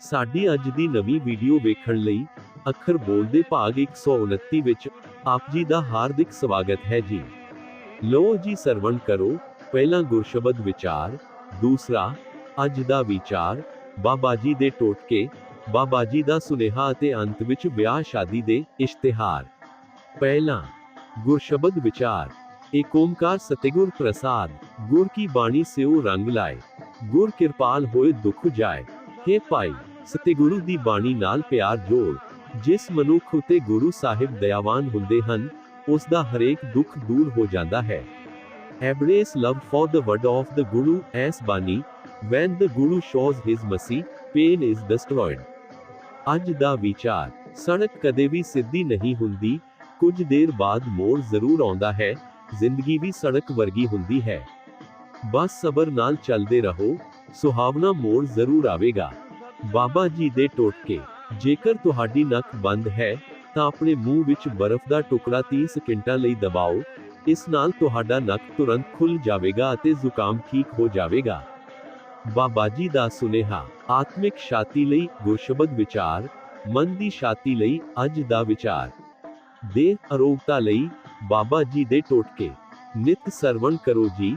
ਸਾਡੀ ਅੱਜ ਦੀ ਨਵੀਂ ਵੀਡੀਓ ਵੇਖਣ ਲਈ ਅੱਖਰ ਬੋਲਦੇ ਭਾਗ 129 ਵਿੱਚ ਆਪ ਜੀ ਦਾ ਹਾਰਦਿਕ ਸਵਾਗਤ ਹੈ ਜੀ। ਲੋ ਜੀ ਸਰਵਣ ਕਰੋ, ਪਹਿਲਾ ਗੁਰਸ਼ਬਦ ਵਿਚਾਰ, ਦੂਸਰਾ, ਅੱਜ ਦਾ ਵਿਚਾਰ, ਬਾਬਾ ਜੀ ਦੇ ਟੋਟਕੇ, ਬਾਬਾ ਜੀ ਦਾ ਸੁਨੇਹਾ ਅਤੇ ਅੰਤ ਵਿੱਚ ਵਿਆਹ ਸ਼ਾਦੀ ਦੇ ਇਸ਼ਤਿਹਾਰ। ਪਹਿਲਾ, ਗੁਰਸ਼ਬਦ ਵਿਚਾਰ ਏਕ ਓੰਕਾਰ ਸਤਿਗੁਰ ਪ੍ਰਸਾਦ, ਗੁਰ ਕੀ ਬਾਣੀ ਸਿਓ ਰੰਗ ਲਾਏ। ਗੁਰ ਕਿਰਪਾਲ ਹੋਏ ਦੁਖ ਜਾਏ हे ਭਾਈ ਸਤਿਗੁਰੂ ਦੀ ਬਾਣੀ ਨਾਲ ਪਿਆਰ ਜੋੜ ਜਿਸ ਮਨੁੱਖ ਉਤੇ ਗੁਰੂ ਸਾਹਿਬ ਦਇਆਵਾਨ ਹੁੰਦੇ ਹਨ ਉਸ ਦਾ ਹਰੇਕ ਦੁੱਖ ਦੂਰ ਹੋ ਜਾਂਦਾ ਹੈ Embrace love for the word of the Guru as Bani. When the Guru shows his mercy, pain is destroyed. ਅੱਜ ਦਾ ਵਿਚਾਰ ਸੜਕ ਕਦੇ ਵੀ ਸਿੱਧੀ ਨਹੀਂ ਹੁੰਦੀ ਕੁਝ ਦੇਰ ਬਾਅਦ ਮੋੜ ਜ਼ਰੂਰ ਆਉਂਦਾ ਹੈ ਜ਼ਿੰਦਗੀ ਵੀ ਸੜਕ ਵਰਗੀ ਹੁੰਦੀ ਹੈ ਬਸ ਸਬਰ ਨਾਲ ਚੱਲਦੇ ਰਹੋ, ਸੁਹਾਵਣਾ ਮੋੜ ਜ਼ਰੂਰ ਆਵੇਗਾ। ਬਾਬਾ ਜੀ ਦੇ ਟੋਟਕੇ, ਜੇਕਰ ਤੁਹਾਡੀ ਨੱਕ ਬੰਦ ਹੈ, ਤਾਂ ਆਪਣੇ ਮੂੰਹ ਵਿੱਚ ਬਰਫ਼ ਦਾ ਟੁਕੜਾ 30 ਸਕਿੰਟਾਂ ਲਈ ਦਬਾਓ, ਇਸ ਨਾਲ ਤੁਹਾਡਾ ਨੱਕ ਤੁਰੰਤ ਖੁੱਲ ਜਾਵੇਗਾ ਅਤੇ ਜ਼ੁਕਾਮ ਠੀਕ ਹੋ ਜਾਵੇਗਾ। ਬਾਬਾ ਜੀ ਦਾ ਸੁਨੇਹਾ, ਆਤਮਿਕ ਸ਼ਾਂਤੀ ਲਈ ਗੁਰਸ਼ਬਦ ਵਿਚਾਰ, ਮਨ ਦੀ ਸ਼ਾਂਤੀ ਲਈ ਅੱਜ ਦਾ ਵਿਚਾਰ। ਦੇਹ ਅਰੋਗਤਾ ਲਈ ਬਾਬਾ ਜੀ ਦੇ ਟੋਟਕੇ, ਨਿਤ ਸਰਵਣ ਕਰੋ ਜੀ।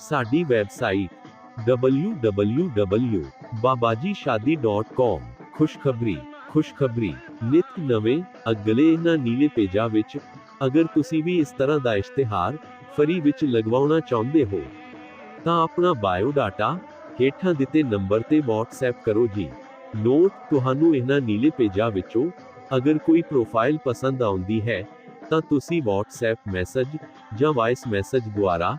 ਸਾਡੀ ਵੈਬਸਾਈਟ www.babajishadi.com ਖੁਸ਼ਖਬਰੀ ਖੁਸ਼ਖਬਰੀ। ਨਿਤ ਨਵੇਂ, ਅਗਲੇ ਇਹਨਾਂ ਨੀਲੇ ਪੇਜਾਂ ਵਿੱਚ ਅਗਰ ਤੁਸੀਂ ਵੀ ਇਸ ਤਰ੍ਹਾਂ ਦਾ ਇਸ਼ਤਿਹਾਰ ਫਰੀ ਵਿੱਚ ਲਗਵਾਉਣਾ ਚਾਹੁੰਦੇ ਹੋ, ਤਾਂ ਆਪਣਾ ਬਾਇਓਡਾਟਾ ਹੇਠਾਂ ਦਿੱਤੇ ਨੰਬਰ ਤੇ WhatsApp ਕਰੋ ਜੀ। ਨੋਟ, ਤੁਹਾਨੂੰ ਇਹਨਾਂ ਨੀਲੇ ਪੇਜਾਂ ਵਿੱਚੋਂ ਅਗਰ ਕੋਈ ਪ੍ਰੋਫਾਈਲ ਪਸੰਦ ਆਉਂਦੀ ਹੈ, ਤਾਂ ਤੁਸੀਂ WhatsApp ਮੈਸੇਜ ਜਾਂ ਵਾਇਸ ਮੈਸੇਜ ਦੁਆਰਾ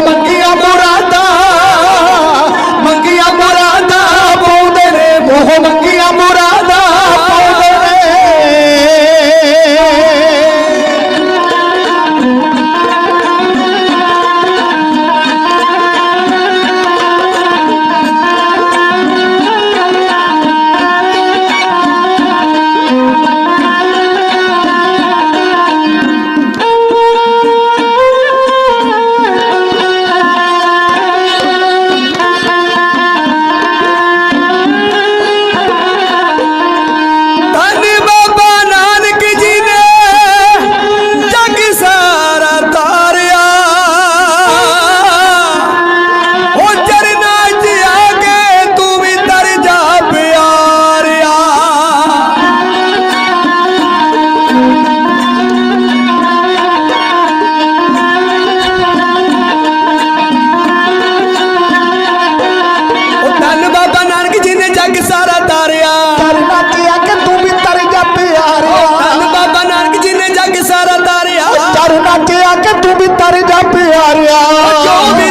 woman ਪਿਆਰਿਆ। ਜੋ ਵੀ